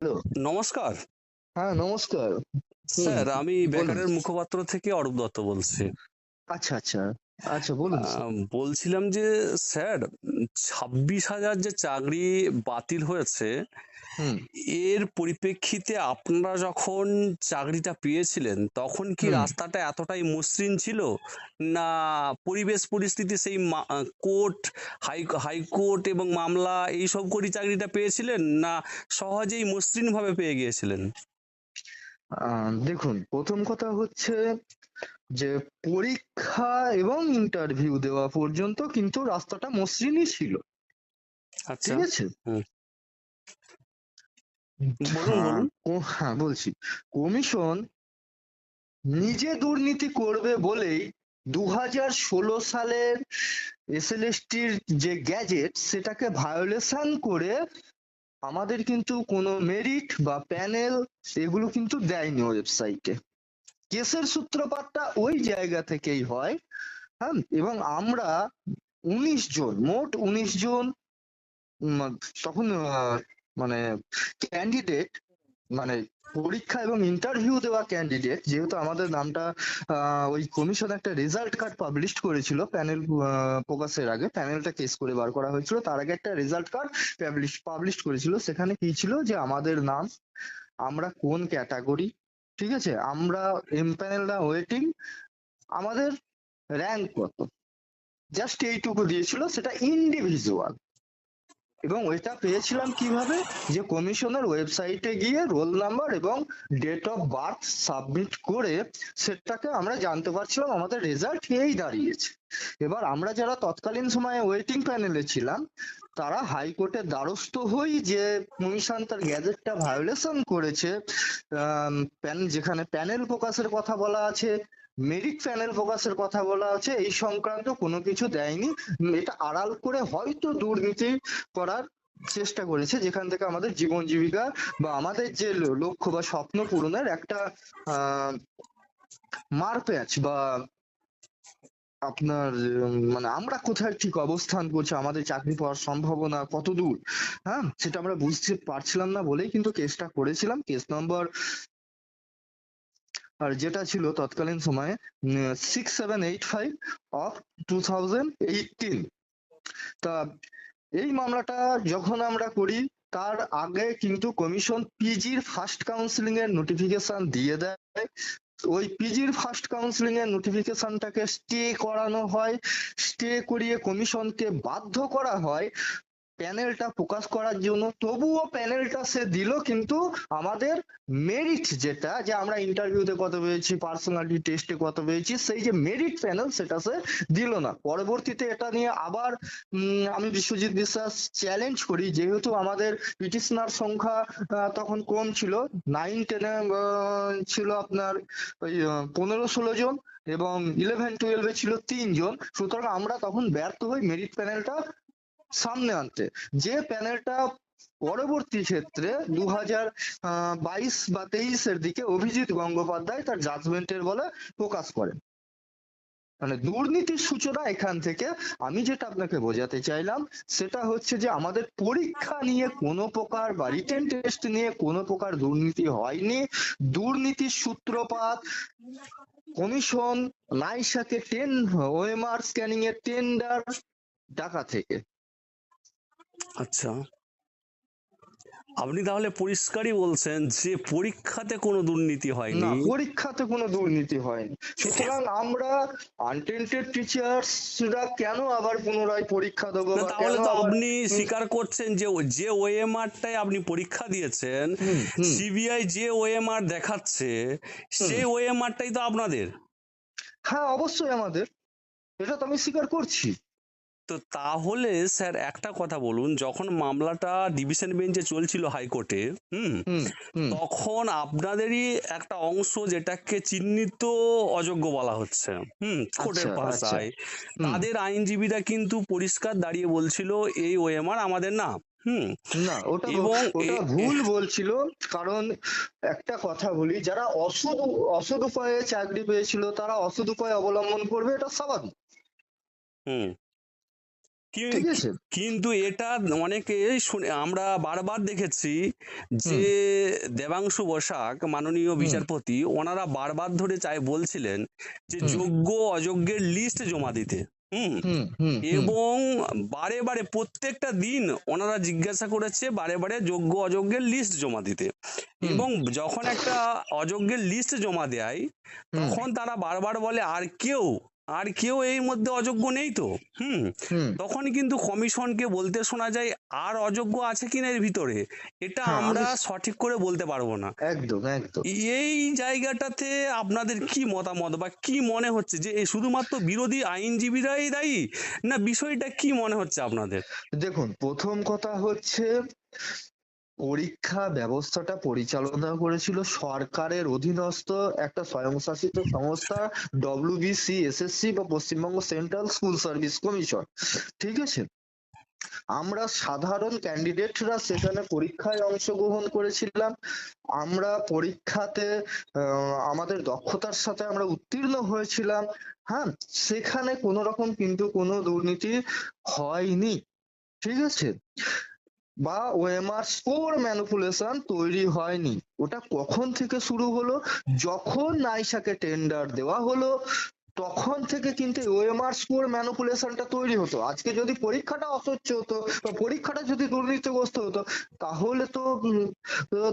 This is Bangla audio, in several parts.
হ্যালো। নমস্কার। হ্যাঁ নমস্কার। স্যার আমি। বেকারের মুখপাত্র থেকে অরূপ দত্ত বলছি। আচ্ছা আচ্ছা। আচ্ছা বলুন বলছিলাম যে স্যার ছাব্বিশ হাজার যে চাকরি বাতিল হয়েছে এর পরিপ্রেক্ষিতে আপনারা যখন চাকরিটা পেয়েছিলেন তখন কি রাস্তাটা এতটাই মসৃণ ছিল? না পরিবেশ পরিস্থিতি সেই কোর্ট হাই হাইকোর্ট এবং মামলা এইসব করে চাকরিটা পেয়েছিলেন না সহজেই মসৃণভাবে পেয়ে গিয়েছিলেন? আহ, দেখুন প্রথম কথা হচ্ছে যে পরীক্ষা এবং ইন্টারভিউ দেওয়া পর্যন্ত কিন্তু রাস্তাটা মসৃণই ছিল। আচ্ছা। ঠিক আছে? বলুন, হ্যাঁ, বলুন। হ্যাঁ বলছি। কমিশন নিজে দুর্নীতি করবে বলেই দু হাজার ষোলো সালের এসএলএসটির যে গ্যাজেট সেটাকে ভায়োলেশন করে আমাদের কিন্তু কোনো মেরিট বা প্যানেল এগুলো কিন্তু দেয়নি ওয়েবসাইটে। কেসের সূত্রপাতটা ওই জায়গা থেকেই হয় হ্যাঁ? এবং আমরা উনিশ জন, মোট উনিশ জন তখন মানে ক্যান্ডিডেট মানে পরীক্ষা এবং ইন্টারভিউ দেওয়া ক্যান্ডিডেট যেহেতু আমাদের নামটা ওই কমিশন একটা রেজাল্ট কার্ড পাবলিশ করেছিল প্যানেল প্রকাশের আগে। প্যানেলটা কেস করে বার করা হয়েছিল। তার আগে একটা রেজাল্ট কার্ড পাবলিশ পাবলিশ করেছিল। সেখানে কি ছিল যে আমাদের নাম, আমরা কোন ক্যাটাগরি ঠিক আছে? আমরা এমপ্যানেলরা ওয়েটিং আমাদের র্যাঙ্ক কত? জাস্ট এইটুকু দিয়েছিল সেটা ইন্ডিভিজুয়াল এবং ওইটা পেয়েছিলাম কীভাবে? যে কমিশনের ওয়েবসাইটে গিয়ে রোল নাম্বার এবং ডেট অফ বার্থ সাবমিট করে সেটাকে আমরা জানতে পারছিলাম, আমাদের রেজাল্ট এই দাঁড়িয়েছে। এবার আমরা যারা তৎকালীন সময়ে ওয়েটিং প্যানেলে ছিলাম, তারা হাইকোর্টের দ্বারস্থ হই যে কমিশন তার গ্যাজেটটা ভায়োলেশন করেছে। যেখানে প্যানেল প্রকাশের কথা বলা আছে মেরিট প্যানেল প্রকাশের কথা বলা আছে, এই সংক্রান্ত কোনো কিছু দেয়নি। এটা আড়াল করে হয়তো দুর্নীতি করার চেষ্টা করেছে, যেখান থেকে আমাদের জীবন জীবিকা বা আমাদের যে লক্ষ্য বা স্বপ্ন পূরণের একটা মারপ্যাচ বা আপনার মানে আমরা কোথায় ঠিক অবস্থান করছি, আমাদের চাকরি পাওয়ার সম্ভাবনা কত দূর? হ্যাঁ সেটা আমরা বুঝতে পারছিলাম না বলেই কিন্তু কেসটা করেছিলাম। কেস নম্বর আর যেটা ছিল তৎকালীন সময়ে six seven eight five of two তা এই মামলাটা যখন আমরা করি, তার আগে কিন্তু কমিশন পিজির ফার্স্ট কাউন্সিলিং এর নোটিফিকেশন দিয়ে দেয়। ওই পিজির ফার্স্ট কাউন্সিলিং এর নোটিফিকেশনটাকে স্টে করানো হয়। স্টে করিয়ে কমিশনকে বাধ্য করা হয় প্যানেলটা প্রকাশ করার জন্য, তবুও প্যানেলটা সে দিল কিন্তু আমাদের মেরিট যেটা, যে আমরা ইন্টারভিউতে কত পেয়েছি পার্সোনালিটি টেস্টে কত পেয়েছি, সেই যে মেরিট প্যানেল সেটা সে দিল না। পরবর্তীতে এটা নিয়ে আবার আমি বিশ্বজিৎ বিশ্বাস চ্যালেঞ্জ করি, যেহেতু আমাদের পিটিশনার সংখ্যা তখন কম ছিল নাইন টেনে ছিল আপনার ওই পনেরো, ষোলো জন এবং ইলেভেন টুয়েলভে ছিল তিনজন সুতরাং আমরা তখন ব্যর্থ হই মেরিট প্যানেলটা সামনে আনতে। যে প্যানেলটা পরবর্তী ক্ষেত্রে দু বাইশ বা তেইশের দিকে অভিজিৎ গঙ্গোপাধ্যায় তার জাজমেন্টের বলে প্রকাশ করেন। মানে দুর্নীতির সূচনা এখান থেকে আমি যেটা আপনাকে বোঝাতে চাইলাম, সেটা হচ্ছে যে আমাদের পরীক্ষা নিয়ে কোনো প্রকার বা রিটেন টেস্ট নিয়ে কোনো প্রকার দুর্নীতি হয়নি। দুর্নীতির সূত্রপাত কমিশন নাইসাকে টেন ওএমআর স্ক্যানিং এর টেন্ডার টাকা থেকে। আচ্ছা। আপনি তাহলে পরিষ্কারই বলছেন যে পরীক্ষাতে কোনো দুর্নীতি হয়নি। না পরীক্ষাতে কোনো দুর্নীতি হয়নি। সুতরাং আমরা আনটেন্টেড টিচার্সরা কেন আবার পুনরায় পরীক্ষা দেবো তাহলে তো আপনি স্বীকার করছেন যে যে ওএমআরটাই আপনি পরীক্ষা দিয়েছেন। সিবিআই যে ওএমআর দেখাচ্ছে সেই ওএমআরটাই তো আপনাদের। হ্যাঁ অবশ্যই আমাদের। এটা তো আমি স্বীকার করছি। তো তাহলে স্যার একটা কথা বলুন যখন মামলাটা ডিভিশন বেঞ্চে চলছিল হাইকোর্টে হুম তখন আপনাদেরই একটা অংশ যেটাকে চিহ্নিত অযোগ্য বলা হচ্ছে হুম কোর্টের আচ্ছা, ভাষায় তাদের আইনজীবীরা কিন্তু পরিষ্কার দাঁড়িয়ে বলছিল এই ওএমআর আমাদের না। হুম না ওটা এবং ওটা ভুল বলছিল কারণ একটা কথা বলি যারা অসৎ অসৎ উপায়ে চাকরি পেয়েছিল তারা অসৎ উপায় অবলম্বন করবে এটা স্বাভাবিক। হুম। কিন্তু এটা অনেকে শুনে আমরা বারবার দেখেছি যে দেবাংশু বসাক মাননীয় বিচারপতি ওনারা বারবার ধরে চাই বলছিলেন যে যোগ্য অযোগ্যের লিস্ট জমা দিতে। এবং বারে বারে প্রত্যেকটা দিন ওনারা জিজ্ঞাসা করেছে বারে বারে যোগ্য অযোগ্যের লিস্ট জমা দিতে। এবং যখন একটা অযোগ্যের লিস্ট জমা দেয় তখন তারা বারবার বলে আর কেউ আর কেউ এর মধ্যে অযোগ্য নেই তো? হুম। তখন কিন্তু কমিশনকে বলতে শোনা যায় আর অযোগ্য আছে কিনা এর ভিতরে? এটা হ্যাঁ, আমরা সঠিক করে বলতে পারব না। একদম একদম। এই জায়গাটাতে আপনাদের কি মতামত বা কি মনে হচ্ছে যে শুধুমাত্র বিরোধী আইনজীবীরাই দায়ী? না বিষয়টা কি মনে হচ্ছে আপনাদের? দেখুন প্রথম কথা হচ্ছে পরীক্ষা ব্যবস্থাটা পরিচালনা করেছিল সরকারের অধীনস্থ একটা স্বয়ংশাসিত সংস্থা ডব্লিউবিসি এসএসসি বা Paschimbanga central school service commission ঠিক আছে? আমরা সাধারণ ক্যান্ডিডেটরা সেখানে পরীক্ষায় অংশগ্রহণ করেছিলাম। আমরা পরীক্ষাতে আমাদের দক্ষতার সাথে আমরা উত্তীর্ণ হয়েছিলাম। হ্যাঁ সেখানে কোনো রকম কিন্তু কোনো দুর্নীতি হয়নি। ঠিক আছে? বা ওএমআর স্কোর ম্যানুপুলেশন তৈরি হয়নি। ওটা কখন থেকে শুরু হলো? যখন নাইসাকে টেন্ডার দেওয়া হলো তখন থেকে কিন্তু ওএমআর স্কোর ম্যানিপুলেশনটা তৈরি হতো। আজকে যদি পরীক্ষাটা অস্বচ্ছ হতো বা পরীক্ষাটা যদি দুর্নীতিগ্রস্ত হতো তাহলে তো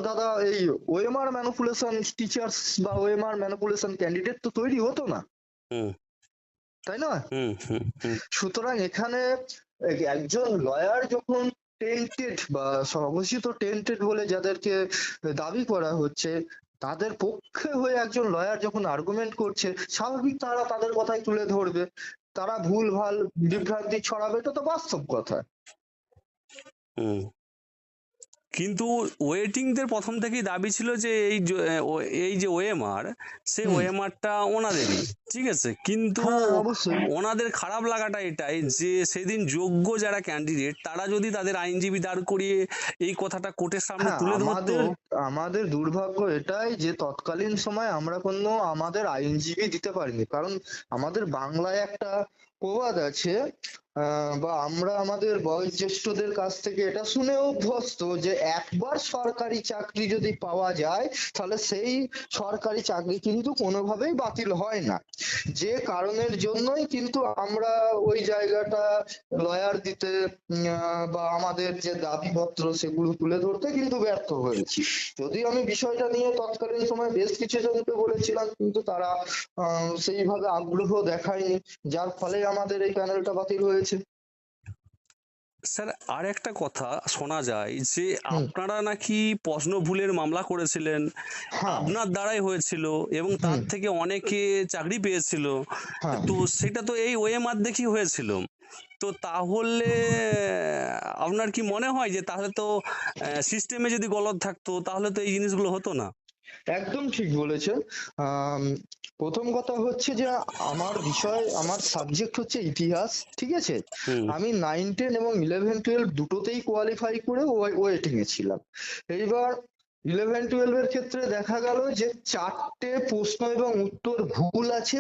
দাদা এই ওএমআর ম্যানুপুলেশন টিচার্স বা ওএমআর ম্যানিপুলেশন ক্যান্ডিডেট তো তৈরি হতো না। তাই না সুতরাং এখানে একজন লয়ার যখন টেন্টেড বা সর্বশিত টেন্টেড বলে যাদেরকে দাবি করা হচ্ছে, তাদের পক্ষে হয়ে একজন লয়ার যখন আর্গুমেন্ট করছে, স্বাভাবিক তারা তাদের কথাই তুলে ধরবে। তারা ভুল ভালো বিভ্রান্তি ছড়াবে, এটা তো বাস্তব কথা। কিন্তু ওয়েটিংদের প্রথম থেকেই দাবি ছিল যে এই এই যে ওএমআর সেই হুম। ওএমআরটা ওনাদেরই ঠিক আছে? কিন্তু হ্যাঁ অবশ্যই। ওনাদের খারাপ লাগাটা এটাই যে সেদিন যোগ্য যারা ক্যান্ডিডেট তারা যদি তাদের আইনজীবী দাঁড় করিয়ে এই কথাটা কোর্টের সামনে হ্যাঁ তুলে ধরতো আমাদের আমাদের দুর্ভাগ্য এটাই যে তৎকালীন সময় আমরা কোনো আমাদের আইনজীবী দিতে পারিনি। কারণ আমাদের বাংলায় একটা প্রবাদ আছে বা আমরা আমাদের বয়োজ্যেষ্ঠদের কাছ থেকে এটা শুনে অভ্যস্ত যে একবার সরকারি চাকরি যদি পাওয়া যায়, তাহলে সেই সরকারি চাকরি কিন্তু কোনোভাবেই বাতিল হয় না। যে কারণের জন্যই কিন্তু আমরা ওই জায়গাটা লয়ার দিতে বা আমাদের যে দাবিপত্র সেগুলো তুলে ধরতে কিন্তু ব্যর্থ হয়েছি। যদিও আমি বিষয়টা নিয়ে তৎকালীন সময় বেশ কিছু জনকে বলেছিলাম, কিন্তু তারা সেইভাবে আগ্রহ দেখায়নি। যার ফলে আমাদের এই প্যানেলটা বাতিল হয়েছে। স্যার আর একটা কথা শোনা যায় যে আপনারা নাকি প্রশ্ন ভুলের মামলা করেছিলেন। হ্যাঁ। আপনার দ্বারাই হয়েছিল এবং তার থেকে অনেকে চাকরি পেয়েছিল। হ্যাঁ। তো সেটা তো এই ওএমআর দেখি হয়েছিল। তো তাহলে আপনার কি মনে হয় যে তাহলে তো সিস্টেমে যদি গলদ থাকতো তাহলে তো এই জিনিসগুলো হতো না? একদম ঠিক বলেছেন। প্রথম কথা হচ্ছে যে আমার বিষয় আমার সাবজেক্ট হচ্ছে ইতিহাস ঠিক আছে? আমি নাইন টেন এবং ইলেভেন টুয়েলভ দুটোতেই কোয়ালিফাই করে ওয়েটিং এ ছিলাম। এইবার ইলেভেন টুয়েলভ এর ক্ষেত্রে দেখা গেল যে চারটে প্রশ্ন এবং উত্তর ভুল আছে,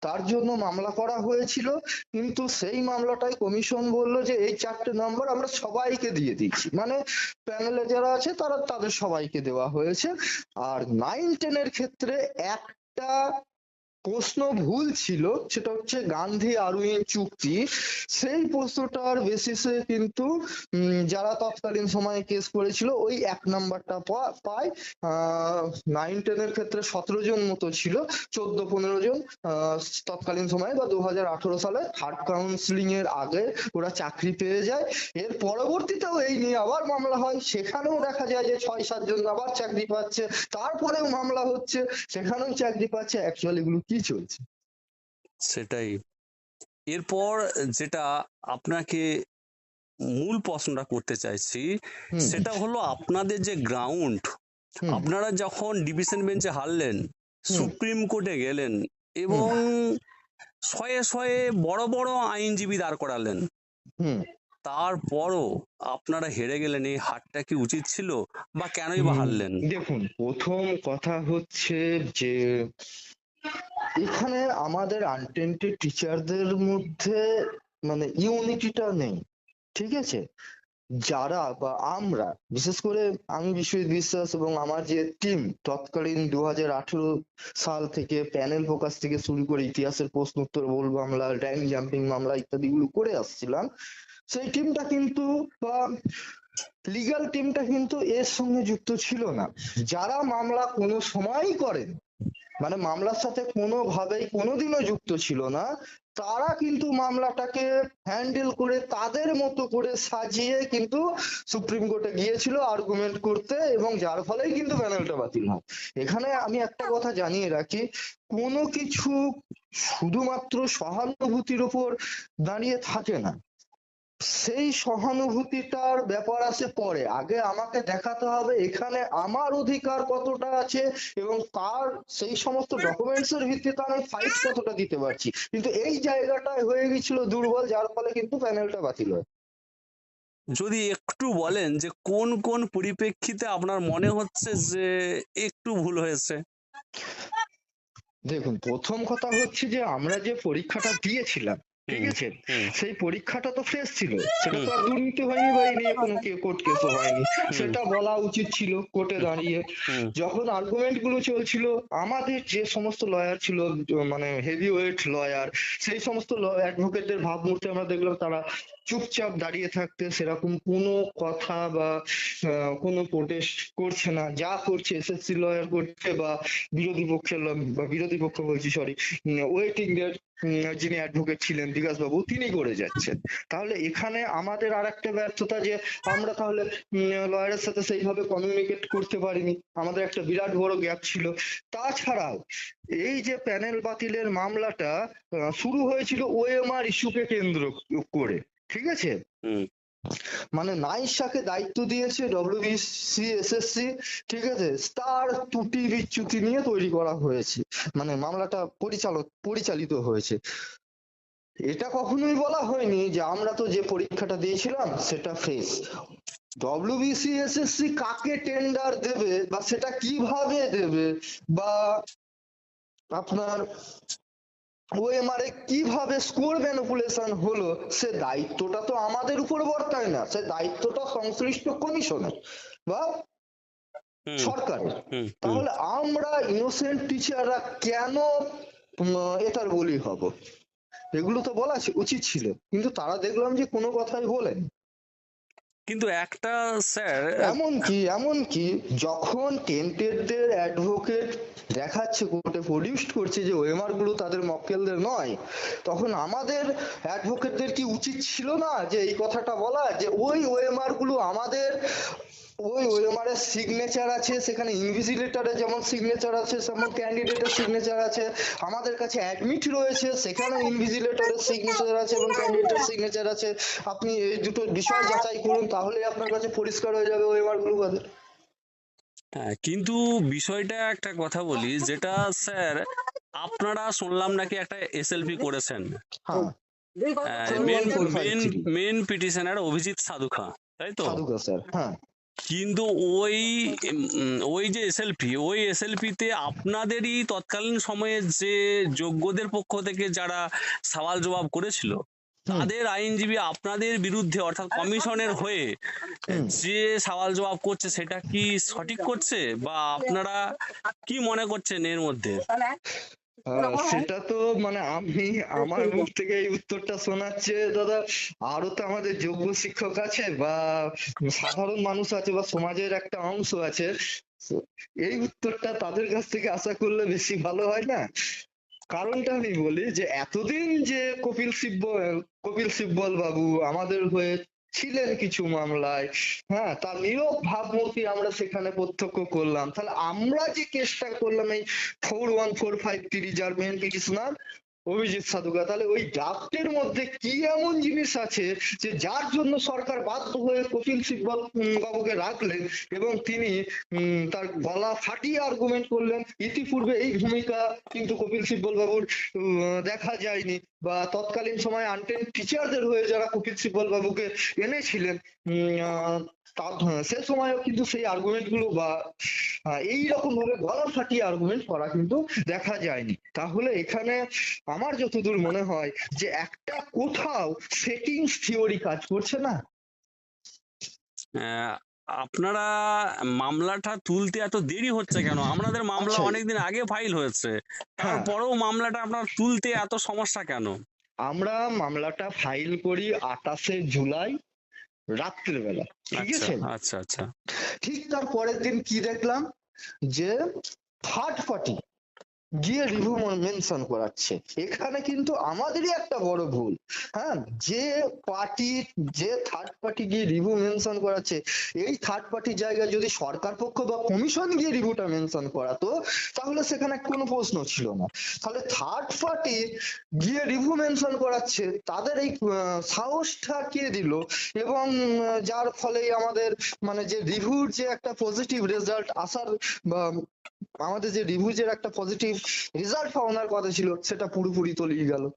তার জন্য মামলা করা হয়েছিল। কিন্তু সেই মামলাটাই কমিশন বলল যে এই চারটে নম্বর আমরা সবাইকে দিয়ে দিচ্ছি। মানে প্যানেলে যারা আছে তারা, তাদের সবাইকে দেওয়া হয়েছে। আর নাইন টেনের ক্ষেত্রে একটা প্রশ্ন ভুল ছিল, সেটা হচ্ছে গান্ধী আরউইন চুক্তি। সেই প্রশ্নটার বেসিসে কিন্তু যারা তৎকালীন সময়ে কেস করেছিল, ওই এক নাম্বারটা পায় নাইন টেনের ক্ষেত্রে সতেরো জন মতো ছিল, চোদ্দ, পনেরো জন তৎকালীন সময়ে বা দু হাজার আঠারো সালে। থার্ড কাউন্সিলিং এর আগে ওরা চাকরি পেয়ে যায়। এর পরবর্তীতেও এই নিয়ে আবার মামলা হয়। সেখানেও দেখা যায় যে ছয়, সাত জন আবার চাকরি পাচ্ছে। তারপরেও মামলা হচ্ছে। সেখানেও চাকরি পাচ্ছে। অ্যাকচুয়ালি এগুলো কি চলছে। সেটাই। এরপর যেটা আপনাকে মূল প্রশ্নটা করতে চাইছি সেটা হলো আপনাদের যে গ্রাউন্ড আপনারা যখন ডিভিশন বেঞ্চে হারলেন সুপ্রিম কোর্টে গেলেন এবং শয়ে শয়ে বড় বড় আইনজীবী দাঁড় করালেন তারপরও আপনারা হেরে গেলেন এই হারটা কি উচিত ছিল বা কেনই বা হারলেন? দেখুন প্রথম কথা হচ্ছে যে এখানে আমাদের আনটেন্টেড টিচারদের মধ্যে মানে ইউনিটিটা নেই, ঠিক আছে? যারা বা আমরা, বিশেষ করে আমি বিশ্বজিৎ বিশ্বাস এবং আমার যে টিম তৎকালীন দু হাজার আঠেরো সাল থেকে প্যানেল ফোকাস থেকে শুরু করে ইতিহাসের প্রশ্ন উত্তর, বল মামলা র্যাঙ্ক জাম্পিং মামলা ইত্যাদিগুলো করে আসছিলাম, সেই টিমটা কিন্তু বা লিগ্যাল টিমটা কিন্তু এর সঙ্গে যুক্ত ছিল না। যারা মামলা কোনো সময়ই করেন মানে মামলার সাথে কোনোভাবেই কোনোদিনও যুক্ত ছিল না। তারা কিন্তু মামলাটাকে হ্যান্ডেল করে তাদের মতো করে সাজিয়ে কিন্তু সুপ্রিম কোর্টে গিয়েছিল আর্গুমেন্ট করতে এবং যার ফলেই কিন্তু প্যানেলটা বাতিল হয়। এখানে আমি একটা কথা জানিয়ে রাখি, কোনো কিছু শুধুমাত্র সহানুভূতির উপর দাঁড়িয়ে থাকে না। সেই সহানুভূতিটার ব্যাপার আছে পরে। আগে আমাকে দেখাতে হবে এখানে আমার অধিকার কতটা আছে এবং তার সেই সমস্ত ডকুমেন্টস এর ভিত্তিতে আমি ফাইট কতটা দিতে পারছি। কিন্তু এই জায়গাটায় হয়ে গেছিল দুর্বল যার ফলে কিন্তু প্যানেলটা বাতিল হয়। যদি একটু বলেন যে কোন কোন পরিপ্রেক্ষিতে আপনার মনে হচ্ছে যে একটু ভুল হয়েছে? দেখুন প্রথম কথা হচ্ছে যে আমরা যে পরীক্ষাটা দিয়েছিলাম ঠিক আছে? সেই পরীক্ষাটা তো ফ্রেশ ছিল। সেটা তো আর দুর্নীতি হয়নি বা এই নিয়ে কোনো কোর্ট কেসও হয়নি। সেটা বলা উচিত ছিল কোর্টে দাঁড়িয়ে। যখন আর্গুমেন্টগুলো চলছিল আমাদের যে সমস্ত লয়ার ছিল মানে হেভি ওয়েট লয়ার সেই সমস্ত অ্যাডভোকেটদের ভাবমূর্তি আমরা দেখলাম তারা চুপচাপ দাঁড়িয়ে থাকতে সেরকম কোনো কথা বা কোনো প্রোটেস্ট করছে না। যা করছে এসএসসি লয়ার করছে বা বিরোধী পক্ষের বা বিরোধী পক্ষ বলছি সরি ওয়েটিং এর যিনি অ্যাডভোকেট ছিলেন বিকাশ বাবু তিনি করে যাচ্ছেন। তাহলে এখানে আমাদের আর একটা ব্যর্থতা যে, আমরা তাহলে লয়ারের সাথে সেইভাবে কমিউনিকেট করতে পারিনি। আমাদের একটা বিরাট বড় গ্যাপ ছিল। তাছাড়াও, এই যে প্যানেল বাতিলের মামলাটা শুরু হয়েছিল ওএমআর ইস্যুকে কেন্দ্র করে। ঠিক আছে? মানে নাইসাকে দায়িত্ব দিয়েছে ডব্লিউবিসি এসএসসি ঠিক আছে? তার ত্রুটি বিচ্যুতি নিয়ে তৈরি করা হয়েছে। মানে মামলাটা পরিচালক পরিচালিত হয়েছে। এটা কখনোই বলা হয়নি যে আমরা তো যে পরীক্ষাটা দিয়েছিলাম, সেটা ফ্রেশ ডব্লিউবিসি এসএসসি কাকে টেন্ডার দেবে বা সেটা কীভাবে দেবে বা আপনার ওএমআর কীভাবে স্কোর ম্যানিপুলেশন হলো সে দায়িত্বটা তো আমাদের উপর বর্তায় না সে দায়িত্বটা সংশ্লিষ্ট কমিশনের বা সরকারের। তাহলে আমরা ইনোসেন্ট টিচাররা কেন এটার বলি হব? এগুলো তো বলা উচিত ছিল কিন্তু তারা দেখলাম যে কোনো কথাই বলেন। কিন্তু একটা স্যার, এমন কি এমন কি? যখন টেন্টেডদের অ্যাডভোকেট দেখাচ্ছে, কোর্টে প্রডিউসড করছে যে ওএমআরগুলো তাদের মক্কেলদের নয়, তখন আমাদের অ্যাডভোকেটদের কি উচিত ছিল না যে এই কথাটা বলা, যে ওই ওএমআরগুলো আমাদের ওই ওএমআর এর সিগনেচার আছে সেখানে ইনভিজিলেটরে যেমন সিগনেচার আছে তেমন ক্যান্ডিডেটের সিগনেচার আছে আমাদের কাছে অ্যাডমিট রয়েছে সেখানে ইনভিজিলেটরের সিগনেচার আছে এবং ক্যান্ডিডেটের সিগনেচার আছে। আপনি এই দুটো বিষয় যাচাই করুন তাহলে আপনার কাছে পরিষ্কার হয়ে যাবে ওএমআরগুলো হ্যাঁ কিন্তু বিষয়টা একটা কথা বলি যেটা স্যার আপনারা শুনলাম নাকি একটা এসএলপি করেছেন? হ্যাঁ। Main 41453 main petitioner Abhijit Sadhukha তাই তো? সাধুকা স্যার হ্যাঁ। কিন্তু ওই ওই যে এসএলপি ওই এসএলপি তে আপনাদেরই তৎকালীন সময়ে যে যোগ্যদের পক্ষ থেকে যারা সওয়াল জবাব করেছিল তাদের আইনজীবী আপনাদের বিরুদ্ধে অর্থাৎ কমিশনের হয়ে যে সওয়াল জবাব করছে সেটা কি সঠিক করছে? বা আপনারা কি মনে করছেন এর মধ্যে? সেটা তো মানে আমি আমার মুখ থেকে এই উত্তরটা শোনাচ্ছে দাদা। আরও তো আমাদের যোগ্য শিক্ষক আছে বা সাধারণ মানুষ আছে বা সমাজের একটা অংশ আছে। এই উত্তরটা তাদের কাছ থেকে আশা করলে বেশি ভালো হয় না। কারণটা আমি বলি যে এতদিন যে কপিল সিব্বল কপিল সিব্বল বাবু আমাদের হয়ে ছিলেন কিছু মামলায়। হ্যাঁ তার নীরব ভাবমূর্তি আমরা সেখানে প্রত্যক্ষ করলাম। তাহলে আমরা যে কেসটা করলাম এই four one four five three যার মেন পিটিশনার অভিজিৎ সাধুকা তাহলে ওই ড্রাফটের মধ্যে কি এমন জিনিস আছে যে যার জন্য সরকার বাধ্য হয়ে কপিল সিব্বল বাবুকে রাখলেন এবং তিনি তার গলা ফাটিয়ে আর্গুমেন্ট করলেন, ইতিপূর্বে এই ভূমিকা কিন্তু কপিল সিব্বল বাবুর দেখা যায়নি বা তৎকালীন সময়ে আনটেন টিচারদের হয়ে যারা কপিল সিব্বল বাবুকে এনেছিলেন তা সে সময়ও কিন্তু সেই আর্গুমেন্টগুলো বা আহ, এইরকম ভাবে গলা ফাটিয়ে আর্গুমেন্ট করা কিন্তু দেখা যায়নি। তাহলে এখানে আমার যতদূর মনে হয় যে একটা কোথাও সেটিংস থিওরি কাজ করছে না। আপনারা মামলাটা তুলতে এত দেরি হচ্ছে কেন? আপনাদের মামলা আচ্ছা। অনেকদিন আগে ফাইল হয়েছে। হ্যাঁ। তারপরেও মামলাটা আপনার তুলতে এত সমস্যা কেন? আমরা মামলাটা ফাইল করি আটাশে জুলাই। রাত্রিবেলা ঠিক আচ্ছা আছে? আচ্ছা আচ্ছা। ঠিক তার পরের দিন কি দেখলাম? যে থার্ড পার্টি গিয়ে রিভিউ মেনশন করাচ্ছে। এখানে কিন্তু আমাদেরই একটা বড় ভুল। হ্যাঁ যে পার্টি যে থার্ড পার্টি গিয়ে রিভিউ মেনশন করাচ্ছে, এই থার্ড পার্টির জায়গায় যদি সরকার পক্ষ বা কমিশন গিয়ে রিভিউটা মেনশন করাতো, তাহলে সেখানে কোনো প্রশ্ন ছিল না। তাহলে থার্ড পার্টি গিয়ে রিভিউ মেনশন করাচ্ছে, তাদের এই সাহসটা কে দিল? এবং, যার ফলে আমাদের মানে যে রিভিউর যে একটা পজিটিভ রেজাল্ট আসার, বা আমাদের যে রিভিউজের একটা পজিটিভ রেজাল্ট পাওয়ার কথা ছিল সেটা পুরোপুরি তলিয়ে গেল।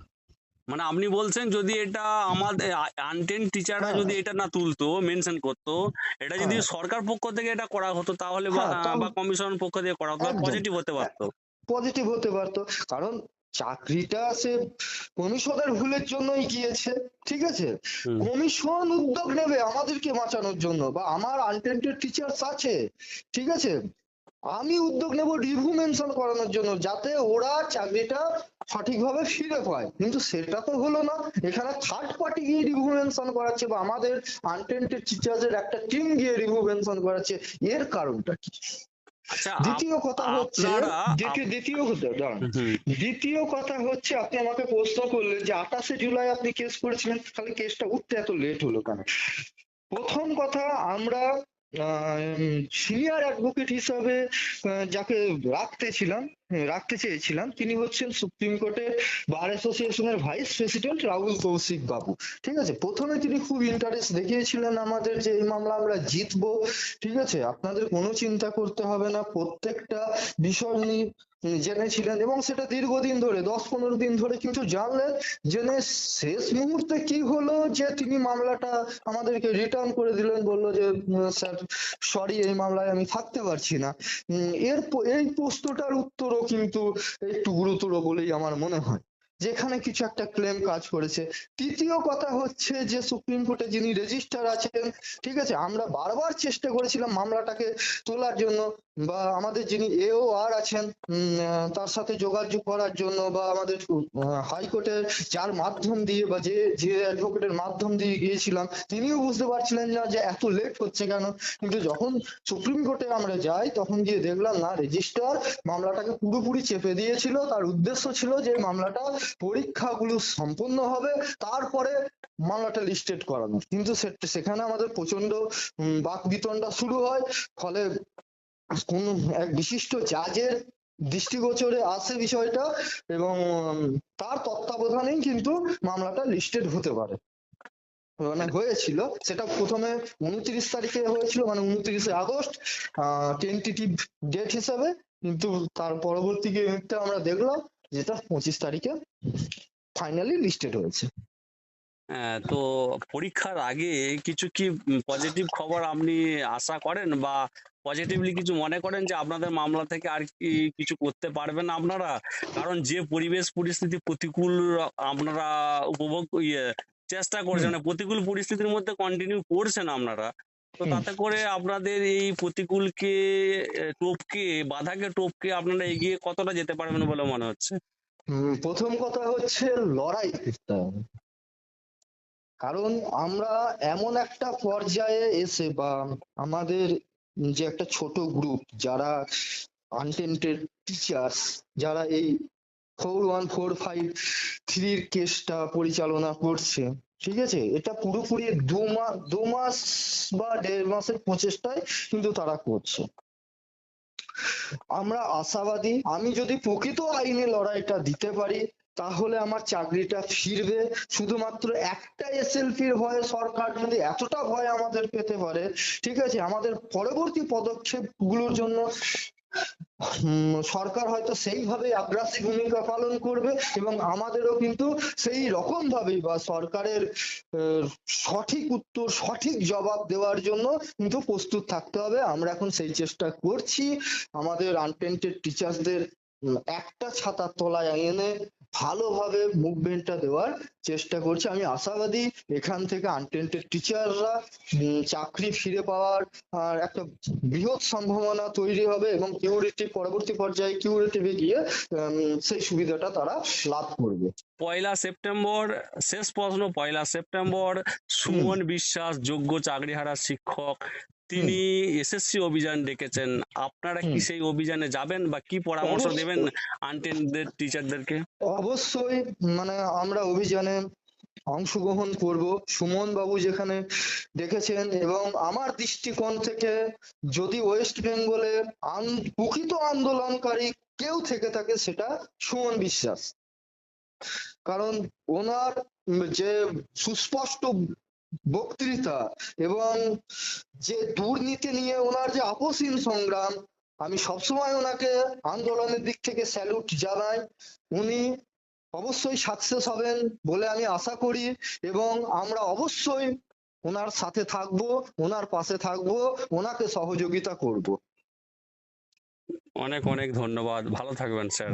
মানে আপনি বলছেন যদি এটা আমাদের আনটেন টিচাররা হ্যাঁ। যদি এটা না তুলতো মেনশন করতো এটা যদি হ্যাঁ। সরকার পক্ষ থেকে এটা করা হতো তাহলে বা হ্যাঁ, তাহলে- বা কমিশন পক্ষ থেকে করা হতো পজিটিভ হতে পারতো। পজিটিভ হতে পারতো। কারণ চাকরিটা সে কমিশনের ভুলের জন্যই গিয়েছে ঠিক আছে? কমিশন উদ্যোগ নেবে আমাদেরকে বাঁচানোর জন্য বা আমার আনটেন্টেড টিচার্স আছে ঠিক আছে? আমি উদ্যোগ নেব রিভিউ মেনশন করানোর জন্য যাতে ওরা চাকরিটা সঠিকভাবে ফিরে পায়। কিন্তু সেটা তো হলো না। এখানে থার্ড পার্টি গিয়ে রিভিউ মেনশন করাচ্ছে বা আমাদের আনটেন্টেড টিচার্সের একটা টিম গিয়ে রিভিউ মেনশন করাচ্ছে। এর কারণটা কি? আচ্ছা দ্বিতীয় কথা হচ্ছে দ্বিতীয় দ্বিতীয় কথা হচ্ছে আপনি আমাকে প্রশ্ন করলেন যে আঠাশে জুলাই আপনি কেস করেছিলেন তাহলে কেসটা উঠতে এত লেট হলো কেন? প্রথম কথা আমরা সিনিয়র অ্যাডভোকেট হিসাবে যাকে রাখতে ছিলাম রাখতে চেয়েছিলাম। তিনি হচ্ছেন সুপ্রিম কোর্টের বার অ্যাসোসিয়েশনের ভাইস প্রেসিডেন্ট রাহুল কৌশিক বাবু। ঠিক আছে? প্রথমে তিনি খুব ইন্টারেস্ট দেখিয়েছিলেন আমাদের যে এই মামলা আমরা জিতবো। ঠিক আছে? আপনাদের কোনো চিন্তা করতে হবে না। প্রত্যেকটা বিষয় উনি জেনেছিলেন এবং সেটা দীর্ঘদিন ধরে, দশ পনেরো দিন ধরে কিন্তু জানলেন জেনে শেষ মুহূর্তে কি হলো যে তিনি মামলাটা আমাদেরকে রিটার্ন করে দিলেন, বলল যে স্যার সরি এই মামলায় আমি থাকতে পারছি না। এর এই প্রশ্নটার উত্তরও কিন্তু একটু গুরুতর বলেই আমার মনে হয়। যেখানে কিছু একটা ক্লেম কাজ করেছে। তৃতীয় কথা হচ্ছে যে, সুপ্রিম কোর্টে যিনি রেজিস্ট্রার আছেন, ঠিক আছে, আমরা বারবার চেষ্টা করেছিলাম মামলাটাকে তোলার জন্য। বা আমাদের যিনি এও আর আছেন তার সাথে যোগাযোগ করার জন্য বা আমাদের হাইকোর্টের যার মাধ্যম দিয়ে বা যে যে অ্যাডভোকেটের মাধ্যম দিয়ে গিয়েছিলাম, তিনিও বুঝতে পারছিলেন না যে এত লেট হচ্ছে কেন। কিন্তু যখন সুপ্রিম কোর্টে আমরা যাই, তখন গিয়ে দেখলাম, না রেজিস্ট্রার মামলাটাকে পুরোপুরি চেপে দিয়েছিল। তার উদ্দেশ্য ছিল যে মামলাটা, পরীক্ষাগুলো সম্পন্ন হবে, তারপরে মামলাটা লিস্টেড করানো। কিন্তু সেখানে আমাদের প্রচণ্ড বাক বিতণ্ডা শুরু হয়। ফলে কোন এক বিশিষ্ট জাজের দৃষ্টিগোচরে আসে বিষয়টা এবং তার তত্ত্বাবধানেই কিন্তু মামলাটা লিস্টেড হতে পারে। মানে হয়েছিল সেটা প্রথমে উনত্রিশ তারিখে হয়েছিল মানে উনত্রিশে আগস্ট টেন্টেটিভ ডেট হিসাবে কিন্তু তার পরবর্তী মুহূর্তে আমরা দেখলাম যেটা পঁচিশ তারিখে ফাইনালি লিস্টেড হয়েছে। হ্যাঁ, তো পরীক্ষার আগে কিছু কি পজিটিভ খবর আপনি আশা করেন বা পজিটিভলি কিছু মনে করেন যে আপনাদের মামলা থেকে আর কি কিছু করতে পারবেন আপনারা? কারণ যে পরিবেশ পরিস্থিতি প্রতিকূল আপনারা উপভোগ ইয়ে চেষ্টা করছেন মানে প্রতিকূল পরিস্থিতির মধ্যে কন্টিনিউ করছেন আপনারা তো তাতে করে আপনাদের এই প্রতিকূলকে টপকে বাধাকে টপকে আপনারা এগিয়ে কতটা যেতে পারবেন বলে মনে হচ্ছে? প্রথম কথা হচ্ছে লড়াই করতে হবে। কারণ আমরা এমন একটা পর্যায়ে এসে বা আমাদের যে একটা ছোট গ্রুপ যারা আনটেন্টেড টিচার্স যারা এই ফোর ওয়ান ফোর ফাইভ থ্রির কেসটা পরিচালনা করছে, ঠিক আছে? এটা পুরোপুরি দু মাস দু মাস বা দেড় মাসের প্রচেষ্টায় কিন্তু তারা করছে। আমরা আশাবাদী, আমি যদি প্রকৃত আইনে লড়াইটা দিতে পারি তাহলে আমার চাকরিটা ফিরবে। শুধুমাত্র একটা এসএলপির ভয়ে সরকার যদি এতটা ভয় আমাদের পেতে পারে, ঠিক আছে? আমাদের পরবর্তী পদক্ষেপগুলোর জন্য সরকার হয়তো সেইভাবে আগ্রাসী ভূমিকা পালন করবে এবং আমাদেরও কিন্তু সেই রকম ভাবেই বা সরকারের সঠিক উত্তর, সঠিক জবাব দেওয়ার জন্য কিন্তু প্রস্তুত থাকতে হবে। আমরা এখন সেই চেষ্টা করছি। আমাদের আনটেন্টেড টিচার্সদের একটা ছাতার তলায় এনে ভালোভাবে মুভমেন্টটা দেওয়ার চেষ্টা করছে। আমি আশাবাদী এখান থেকে আনটেন্টেড টিচাররা চাকরি ফিরে পাওয়ার আর একটা বৃহৎ সম্ভাবনা তৈরি হবে এবং কিউরিটিভ পরবর্তী পর্যায়ে কিউরিটিভে গিয়ে উম, সেই সুবিধাটা তারা লাভ করবে। পয়লা সেপ্টেম্বর শেষ প্রশ্ন পয়লা সেপ্টেম্বর সুমন বিশ্বাস যোগ্য চাকরিহারা শিক্ষক তিনি এসএসসি অভিযান ডেকেছেন। আপনারা কি সেই অভিযানে যাবেন বা কি পরামর্শ। দেবেন আনটেন্ডেড টিচারদেরকে অবশ্যই মানে আমরা অভিযানে অংশগ্রহণ করব। সুমন বাবু যেখানে দেখেছেন এবং আমার দৃষ্টিকোণ থেকে যদি ওয়েস্ট বেঙ্গলে প্রকৃত আন্দোলনকারী কেউ থেকে থাকে সেটা সুমন বিশ্বাস। কারণ ওনার যে সুস্পষ্ট বক্তৃতা এবং যে দুর্নীতি নিয়ে ওনার যে আপোষহীন সংগ্রাম আমি সবসময় ওনাকে আন্দোলনের দিক থেকে স্যালুট জানাই। উনি অবশ্যই সাকসেস হবেন বলে আমি আশা করি এবং আমরা অবশ্যই ওনার সাথে থাকব ওনার পাশে থাকব ওনাকে সহযোগিতা করব। অনেক অনেক ধন্যবাদ। ভালো থাকবেন স্যার।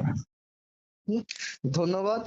ধন্যবাদ।